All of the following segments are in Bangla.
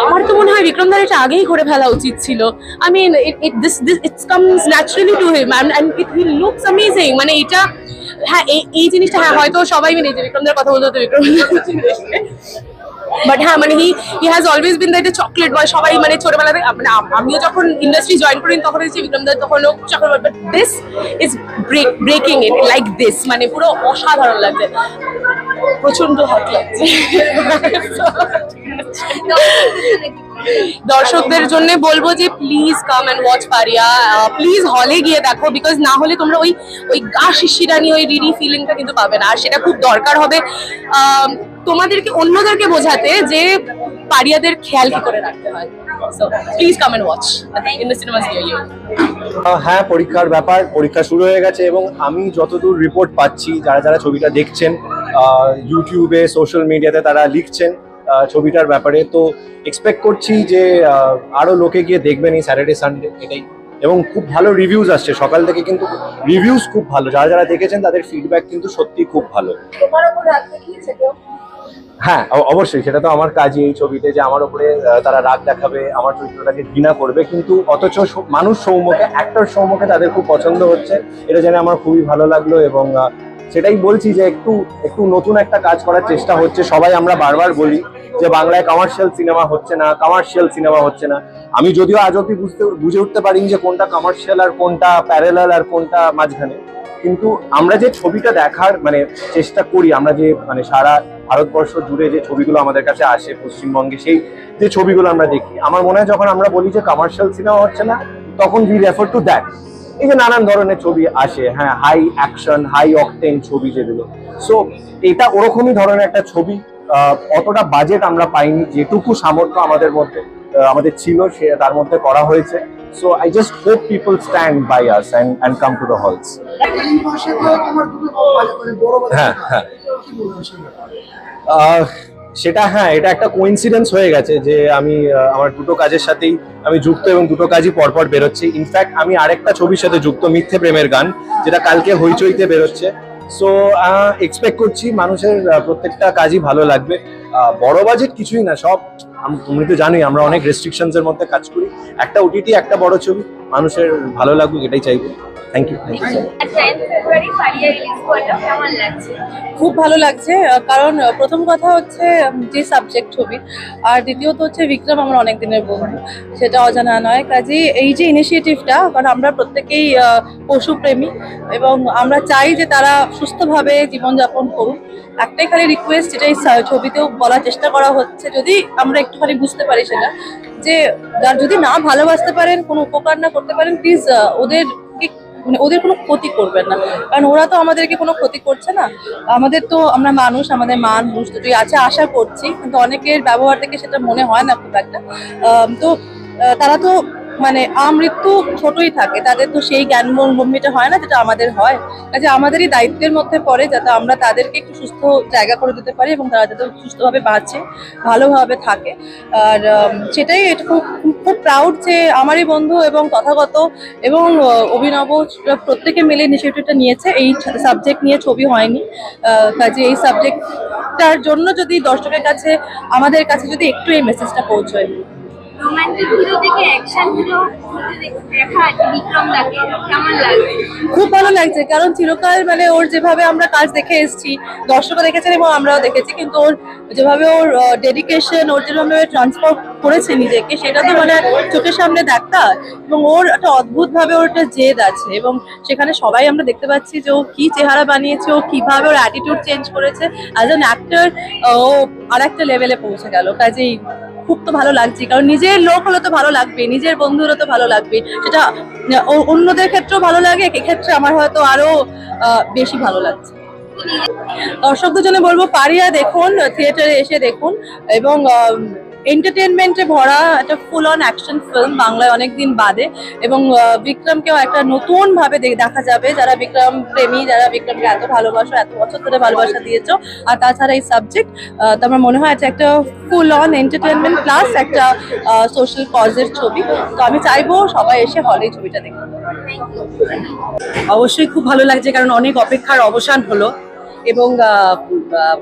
আমার তো মনে হয় বিক্রম দার এটা আগেই করে ফেলা উচিত ছিল। I mean it this this it's comes naturally to him and it he looks amazing মানে এটা হ্যাঁ এই এই জিনিসটা হ্যাঁ হয়তো সবাই মিলে যে বিক্রম দার কথা বলতে হতো বিক্রম বাট হ্যাঁ মানে he he has always been that chocolate boy সবাই মানে ছোটবেলা থেকে মানে আমিও যখন ইন্ডাস্ট্রি জয়েন করি, তখন হচ্ছে বিক্রম দার তখন chocolate but this is break breaking it like this মানে পুরো অসাধারণ লাগছে। প্রচণ্ড হট লাগছে। দর্শকদের জন্য বলব যে please come and watch Pariah. Please হলে গিয়ে দেখো বিকজ না হলে তোমরা ওই ওই গা শিশিরানি, ওই রিডি ফিলিংটা কিন্তু পাবে না। আর সেটা খুব দরকার হবে তোমাদেরকে, অন্যদেরকে বোঝাতে যে পারিয়াদের খেয়াল কি করে রাখতে হয়। প্লিজ কাম ওয়াচ হ্যাঁ পরীক্ষার ব্যাপার, পরীক্ষা শুরু হয়ে গেছে এবং আমি যতদূর রিপোর্ট পাচ্ছি, যারা যারা ছবিটা দেখছেন ইউটিউবে সোশ্যাল মিডিয়াতে তারা লিখছেন ছবিটার ব্যাপারে। তো এক্সপেক্ট করছি যে আহ, আরও লোকে গিয়ে দেখবেন এই স্যাটারডে সানডে এটাই। এবং খুব ভালো রিভিউজ আসছে। সকাল থেকে কিন্তু রিভিউজ খুব ভালো। যারা যারা দেখেছেন তাদের ফিডব্যাক কিন্তু সত্যি খুব ভালো। হ্যাঁ অবশ্যই। সেটা তো আমার কাজই এই ছবিতে যে আমার উপরে তারা রাগ দেখাবে আমার চরিত্রটাকে ঘৃণা করবে। কিন্তু অথচ মানুষ সৌম্যকে অ্যাক্টর সৌম্যকে তাদের খুব পছন্দ হচ্ছে। এটা জেনে আমার খুবই ভালো লাগল এবং সেটাই বলছি যে একটু একটু নতুন একটা কাজ করার চেষ্টা হচ্ছে। সবাই আমরা বারবার বলি যে বাংলায় কমার্শিয়াল সিনেমা হচ্ছে না কমার্শিয়াল সিনেমা হচ্ছে না। আমি যদিও আজ অব্দি বুঝতে, বুঝে উঠতে পারিনি যে কোনটা কমার্শিয়াল আর কোনটা প্যারেলাল আর কোনটা মাঝখানে। কিন্তু আমরা যে ছবিটা দেখার মানে চেষ্টা করি, আমরা যে মানে সারা ভারতবর্ষ জুড়ে যে ছবিগুলো আমাদের কাছে আসে পশ্চিমবঙ্গে, সেই যে ছবিগুলো আমরা দেখি, আমার মনে হয় যখন আমরা বলি যে কমার্শিয়াল সিনেমা হচ্ছে না, তখন উই রেফার টু দ্যাট এই যে নানান ধরনের ছবি আসে হ্যাঁ হাই অ্যাকশন হাই অকটেন ছবি যেগুলো। সো এটা ওরকমই ধরনের একটা ছবি অতটা বাজেট আমরা পাইনি যেটুকু সামর্থ্য আমাদের মধ্যে আমাদের ছিল সে তার মধ্যে করা হয়েছে। So I just hope people stand by us and and come to the halls হ্যাঁ, হ্যাঁ। সেটা হ্যাঁ এটা একটা কোইন্সিডেন্স হয়ে গেছে যে আমি আমার দুটো কাজের সাথেই আমি যুক্ত এবং দুটো কাজই পরপর বেরোচ্ছে। ইনফ্যাক্ট আমি আরেকটা ছবির সাথে যুক্ত, মিথ্যে প্রেমের গান, যেটা কালকে হইচইতে বেরোচ্ছে। সো এক্সপেক্ট করছি মানুষের প্রত্যেকটা কাজই ভালো লাগবে। বড় বাজেট কিছুই না, সব তুমি তো জানোই আমরা অনেক রেস্ট্রিকশনস এর মধ্যে কাজ করি। একটা ওটিটি একটা বড় ছবি, মানুষের ভালো লাগুক, এটাই চাইব। থ্যাংক ইউ থ্যাংক ইউ খুব ভালো লাগছে কারণ প্রথম কথা হচ্ছে যে সাবজেক্ট ছবি আর দ্বিতীয়ত হচ্ছে বিক্রম আমার অনেক দিনের বন্ধু সেটা অজানা নয়। কাজে এই যে ইনিশিয়েটিভটা কারণ আমরা প্রত্যেকেই পশুপ্রেমী এবং আমরা চাই যে তারা সুস্থভাবে জীবনযাপন করুক। একটাই খালি রিকোয়েস্ট যেটা এই ছবিতেও বলার চেষ্টা করা হচ্ছে যদি আমরা একটুখানি বুঝতে পারি সেটা যে যার যদি না ভালোবাসতে পারেন কোনো উপকার না করতে পারেন প্লিজ ওদের মানে ওদের কোনো ক্ষতি করবেন না। কারণ ওরা তো আমাদেরকে কোনো ক্ষতি করছে না। আমাদের তো আমরা মানুষ, আমাদের মান বুঝ দুটোই আছে, আশা করছি। কিন্তু অনেকের ব্যবহার থেকে সেটা মনে হয় না খুব একটা। তো তারা তো মানে আমৃত্যু ছোটই থাকে, তাদের তো সেই জ্ঞান গম্ভীরটা হয় না যেটা আমাদের হয়। কাজে আমাদেরই দায়িত্বের মধ্যে পড়ে যাতে আমরা তাদেরকে একটু সুস্থ জায়গা করে দিতে পারি এবং তারা যাতে সুস্থভাবে বাঁচে, ভালোভাবে থাকে। আর সেটাই এটা খুব খুব প্রাউড যে আমারই বন্ধু এবং তথাগত এবং অভিনব প্রত্যেকে মিলে ইনিশিয়েটিভটা নিয়েছে। এই সাবজেক্ট নিয়ে ছবি হয়নি। কাজে এই সাবজেক্টটার জন্য যদি দর্শকের কাছে, আমাদের কাছে যদি একটু এই মেসেজটা পৌঁছয়। খুব ভালো লাগছে, কারণ চিরকাল মানে ওর যেভাবে আমরা কাজ দেখে এসেছি, দর্শকও দেখেছেন এবং আমরাও দেখেছি, কিন্তু ওর যেভাবে ওর ডেডিকেশন ওর যেভাবে ট্রান্সফার করেছে নিজেকে, সেটা তো মানে চোখের সামনে দেখা, এবং ওর একটা অদ্ভুত ভাবে ওর একটা জেদ আছে, এবং সেখানে সবাই আমরা দেখতে পাচ্ছি যে ও কি চেহারা বানিয়েছে, ও কীভাবে ওর অ্যাটিটিউড চেঞ্জ করেছে অ্যাজ অ্যান অ্যাক্টর ও আর একটা লেভেলে পৌঁছে গেল, কাজেই খুব তো ভালো লাগছে কারণ নিজের লোক হলে তো ভালো লাগবে নিজের বন্ধু হলে তো ভালো লাগবে সেটা অন্যদের ক্ষেত্রেও ভালো লাগে এক্ষেত্রে আমার হয়তো আরও আহ, বেশি ভালো লাগছে। দর্শকদের জন্য বলব পারিয়া দেখুন থিয়েটারে এসে দেখুন এবং এন্টারটেনমেন্টে ভরা একটা ফুল অন অ্যাকশন ফিল্ম বাংলায় অনেকদিন বাদে এবং বিক্রমকেও একটা নতুন ভাবে দে- দেখা যাবে। যারা বিক্রম প্রেমী, যারা বিক্রমকে এত ভালোবাসো, এত বছর ধরে ভালোবাসা দিয়েছ, আর তাছাড়া এই সাবজেক্ট তো আমার মনে হয় এটা একটা ফুল অন এন্টারটেনমেন্ট প্লাস একটা সোশ্যাল কজের ছবি। তো আমি চাইব সবাই এসে হলে ছবিটা দেখুন অবশ্যই খুব ভালো লাগছে, কারণ অনেক অপেক্ষার অবসান হলো। এবং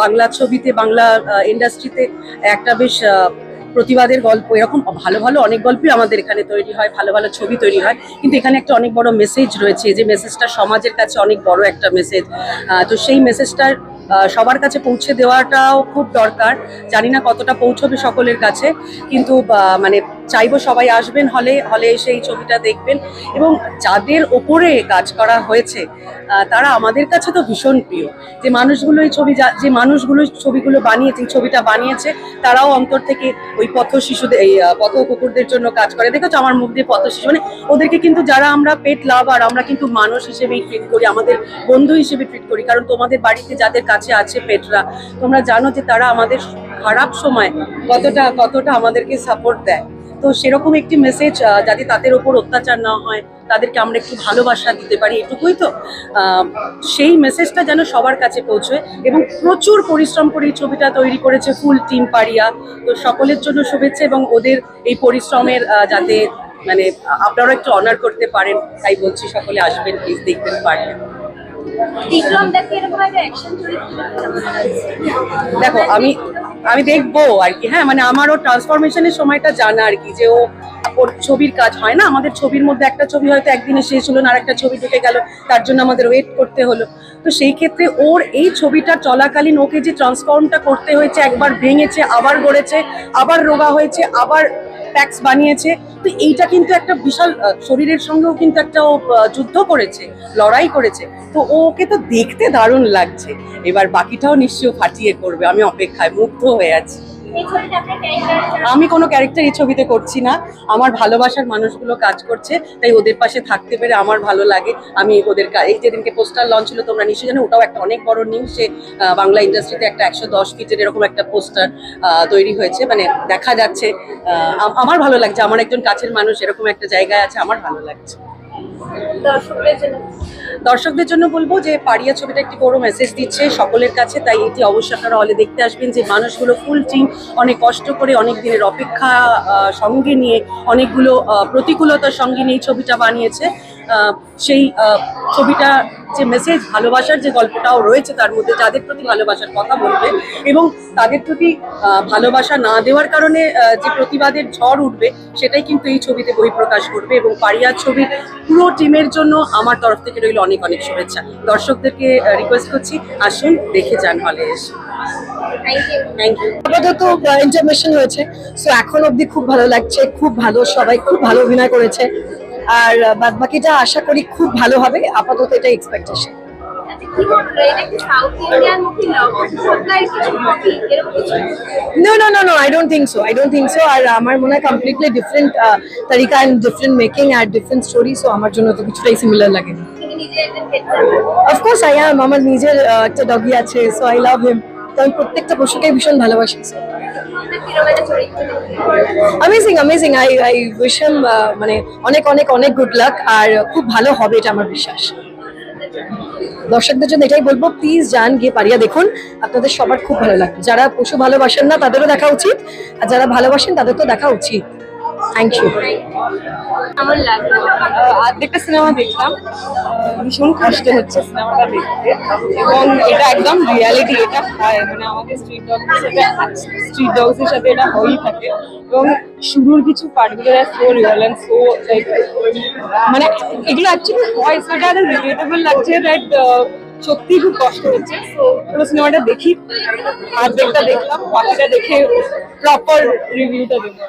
বাংলা ছবিতে, বাংলা ইন্ডাস্ট্রিতে একটা বেশ প্রতিবাদের গল্প। এরকম ভালো ভালো অনেক গল্পই আমাদের এখানে তৈরি হয়, ভালো ভালো ছবি তৈরি হয়। কিন্তু এখানে একটা অনেক বড় মেসেজ রয়েছে যে মেসেজটা সমাজের কাছে অনেক বড় একটা মেসেজ তো সেই মেসেজটার সবার কাছে পৌঁছে দেওয়াটাও খুব দরকার। জানি না কতটা পৌঁছবে সকলের কাছে। কিন্তু মানে চাইব সবাই আসবেন, হলে হলে এসে এই ছবিটা দেখবেন। এবং যাদের ওপরে কাজ করা হয়েছে তারা আমাদের কাছে তো ভীষণ প্রিয়। যে মানুষগুলো এই ছবি যা- মানুষগুলো ছবিগুলো বানিয়েছে ছবিটা বানিয়েছে, তারাও অন্তর থেকে ওই পথ শিশুদের, এই পথ কুকুরদের জন্য কাজ করে। দেখেছ আমার মুখ দিয়ে পথ শিশু মানে ওদেরকে কিন্তু যারা আমরা পেট লাভ আর আমরা কিন্তু মানুষ হিসেবেই ট্রিট করি, আমাদের বন্ধু হিসেবে ট্রিট করি। কারণ তোমাদের বাড়িতে যাদের কাছে আছে পেটরা তোমরা জানো যে তারা আমাদের খারাপ সময় কতটা কতটা আমাদেরকে সাপোর্ট দেয়। তো সেরকম একটি মেসেজ যাতে তাদের ওপর অত্যাচার না হয়, তাদেরকে আমরা একটু ভালোবাসা দিতে পারি এটুকুই তো। সেই মেসেজটা যেন সবার কাছে পৌঁছয় এবং প্রচুর পরিশ্রম করে এই ছবিটা তৈরি করেছে ফুল টিম পারিয়া। তো সকলের জন্য শুভেচ্ছা এবং ওদের এই পরিশ্রমের যাতে মানে আপনারা একটু অনার করতে পারেন, তাই বলছি, সকলে আসবেন প্লিজ দেখবেন, পারবেন। বিক্রম দাকে এরকম একটা অ্যাকশন চরিত্র দেখো আমি আমি দেখব আর কি। হ্যাঁ মানে আমারও ট্রান্সফরমেশনের সময়টা জানা আর কি যে ও ওর ছবির কাজ হয় না? আমাদের ছবির মধ্যে একটা ছবি হয়তো একদিনে শেষ হলো না আর একটা ছবি ঢুকে গেল তার জন্য আমাদের ওয়েট করতে হলো। তো সেই ক্ষেত্রে ওর এই ছবিটা চলাকালীন ওকে যে ট্রান্সফর্মটা করতে হয়েছে একবার ভেঙেছে আবার গড়েছে আবার রোগা হয়েছে আবার ট্যাক্স বানিয়েছে। তো এইটা কিন্তু একটা বিশাল শরীরের সঙ্গেও কিন্তু একটা, ও যুদ্ধ করেছে, লড়াই করেছে। তো ওকে তো দেখতে দারুণ লাগছে। এবার বাকিটাও নিশ্চয়ই ফাটিয়ে করবে। আমি অপেক্ষায় মুগ্ধ হয়ে আছি। আমি কোনো ক্যারেক্টার এই ছবিতে করছি না। আমার ভালোবাসার মানুষগুলো কাজ করছে, তাই ওদের পাশে থাকতে পেরে আমার ভালো লাগে। আমি ওদের এই যেদিনকে পোস্টার লঞ্চ ছিল তোমরা নিশ্চয়ই জানো, ওটাও একটা অনেক বড় নিউজ সে বাংলা ইন্ডাস্ট্রিতে একটা একশো দশ ফিটের এরকম একটা পোস্টার তৈরি হয়েছে। মানে দেখা যাচ্ছে আমার ভালো লাগছে। আমার একজন কাছের মানুষ এরকম একটা জায়গায় আছে, আমার ভালো লাগছে। দর্শকদের জন্য? বলব যে পাড়িয়া ছবিটা একটি বড় মেসেজ দিচ্ছে সকলের কাছে, তাই এটি অবশ্যই আপনারা হলে দেখতে আসবেন যে মানুষগুলো ফুল টিম অনেক কষ্ট করে অনেক দিনের অপেক্ষা সঙ্গে নিয়ে অনেকগুলো প্রতিকূলতার সঙ্গে নিয়ে ছবিটা বানিয়েছে। সেই আহ, ছবিটা যে মেসেজ ভালোবাসার যে গল্পটাও রয়েছে তার মধ্যে যাদের প্রতি ভালোবাসার কথা বলবে এবং তাদের প্রতি আহ, ভালোবাসা না দেওয়ার কারণে আহ, যে প্রতিবাদের ঝড় উঠবে সেটাই কিন্তু এই ছবিতে বহিঃপ্রকাশ করবে এবং পারিয়ার ছবির পুরো টিমের জন্য আমার তরফ থেকে রইল অনেক অনেক শুভেচ্ছা। দর্শকদেরকে রিকোয়েস্ট করছি আসুন দেখে যান হলে এসে। থ্যাংক ইউ থ্যাংক ইউ আপাতত ইন্টারমিশন হয়েছে সো এখন অবধি খুব ভালো লাগছে খুব ভালো সবাই খুব ভালো অভিনয় করেছে। আর বাদ বাকিটা আশা করি খুব ভালো হবে। আপাতত এটা এক্সপেকটেশন আচ্ছা কি বলব এটা কি সাউথ ইন্ডিয়ান মুভি লভ সরকার কিছু কপি এরকম কিছু no no no no I don't think so I don't so আর আমার মনে হয় কমপ্লিটলি ডিফারেন্ট তারিকা ডিফারেন্ট মেকিং আর ডিফারেন্ট স্টোরি সো আমার জন্য তো কিছুটাই সিমিলার লাগে অফকোর্স আই অ্যাম আমার নিজের একটা ডগি আছে সো আই লাভ হিম তো আমি প্রত্যেকটা পশুকে ভীষণ ভালোবাসি amazing amazing I I wish him মানে অনেক অনেক অনেক গুড লাক আর খুব ভালো হবে এটা আমার বিশ্বাস। দর্শকদের জন্য এটাই বলব প্লিজ যান, গিয়ে পারিয়া দেখুন। আপনাদের সবার খুব ভালো লাগবে। যারা পশু ভালোবাসেন না, তাদেরও দেখা উচিত। আর যারা ভালোবাসেন, তাদের তো দেখা উচিত। থ্যাংক ইউ কেমন লাগল। অর্ধেকটা সিনেমা দেখলাম। ভীষণ কষ্ট হচ্ছে সিনেমাটা দেখতে। এবং এটা একদম রিয়ালিটি এটা হয়। মানে আমাদের স্ট্রিট ডগসের সাথে স্ট্রিট ডগসের সাথে এটা হয়েই থাকে। এবং শুরুর কিছু পার্টগুলো so real and so like মানে এগুলো অ্যাকচুয়ালি হয় সো এটা রিলেটেবল লাগছে দ্যাট সত্যি খুব কষ্ট হচ্ছে। পুরো সিনেমাটা দেখি। অর্ধেকটা দেখলাম, বাকিটা দেখে প্রপার রিভিউটা দেবো।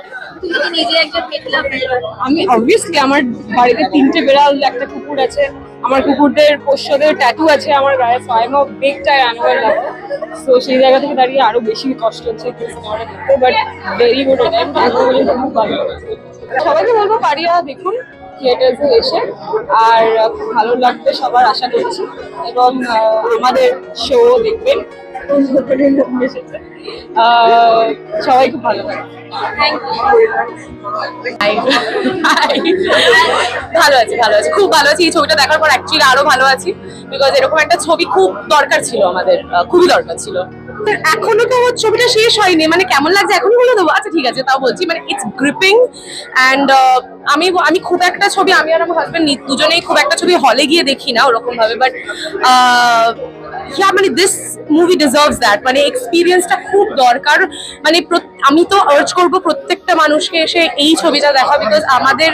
আমি অবভিয়াসলি আমার বাড়িতে তিনটে বেড়াল, একটা কুকুর আছে। আমার কুকুরদের পোষ্যদের ট্যাটু আছে আমার গায়ে so I am a tie animal lover so সেই জায়গা থেকে দাঁড়িয়ে আরও বেশি কষ্ট হচ্ছে বাট ভেরি গুড। সবাইকে বলব পারিয়া দেখুন। থিয়েটার্সে এসে আর খুব ভালো লাগবে সবার আশা করছি। এবং আমাদের শো দেখবেন। সবাই খুব ভালো লাগবে ভালো আছি ভালো আছি। খুব ভালো আছি। এই ছবিটা দেখার পর অ্যাকচুয়ালি আরও ভালো আছি। বিকজ এরকম একটা ছবি খুব দরকার ছিল আমাদের খুবই দরকার ছিল। এখনও তো ছবিটা শেষ হয়নি। মানে কেমন লাগছে? এখন বলে দেবো। আচ্ছা ঠিক আছে, তাও বলছি। মানে ইটস গ্রিপিং অ্যান্ড আমি আমি খুব একটা ছবি, আমি আর আমার হাজব্যান্ড দুজনেই খুব একটা ছবি হলে গিয়ে দেখি না ওরকম ভাবে বাট ইয়া মানে দিস মুভি ডিজার্ভস দ্যাট মানে এক্সপিরিয়েন্সটা খুব দরকার। মানে প্রত- আমি তো আর্জ করব প্রত্যেকটা মানুষকে এসে এই ছবিটা দেখা বিকজ আমাদের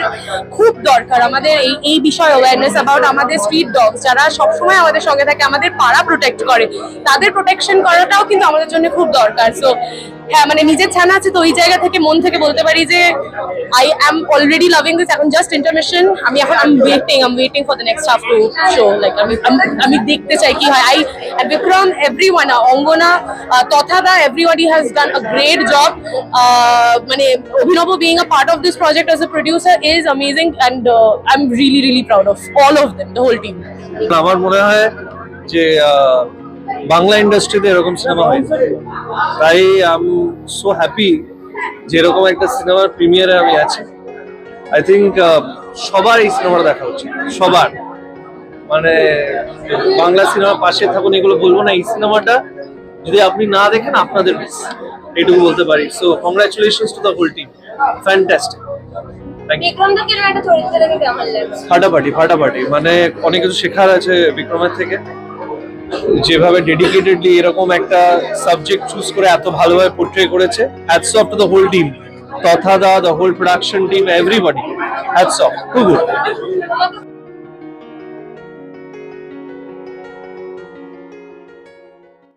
খুব দরকার। আমাদের এই এই বিষয়ে অ্যাওয়ারনেস অ্যাবাউট আমাদের স্ট্রিট ডগ যারা সবসময় আমাদের সঙ্গে থাকে, আমাদের পাড়া প্রোটেক্ট করে। তাদের প্রোটেকশন করাটাও কিন্তু আমাদের জন্য খুব দরকার। সো হ্যাঁ মানে নিজের ছানা আছে তো ওই জায়গা থেকে মন থেকে বলতে পারি যে I am already loving this এখন জাস্ট ইন্টারমিশন আমি এখন I am waiting I am waiting for the next half to show like আমি আমি- দেখতে চাই কি হয়। আই বিক্রম এভরিওয়ান অঙ্গনা তথা তথাদা everybody has done a great job মানে Abhinav being a part of this project as a producer is amazing and I am really really proud of all of them the whole team আমার মনে হয় যে বাংলা ইন্ডাস্ট্রিতে এরকম সিনেমা হয়েছে তাই আই এম সো হ্যাপি যে এরকম একটা সিনেমার প্রিমিয়ারে আমি আছি। আই থিঙ্ক সবার এই সিনেমাটা দেখা উচিত। সবার। মানে বাংলা সিনেমার পাশে থাকুন, এগুলো বলব না। এই সিনেমাটা যদি আপনি না দেখেন, আপনাদের মিস এটুকু বলতে পারি। So congratulation to the whole team fantastic ফাটাফাটি ফাটাফাটি। মানে অনেক কিছু শেখার আছে বিক্রমের থেকে। যেভাবে ডেডিকেটেডলি এরকম একটা সাবজেক্ট চুজ করে এত ভালোভাবে পোর্ট্রে করেছে hats off to the whole team তথা দা the whole production team everybody hats off খুব গুড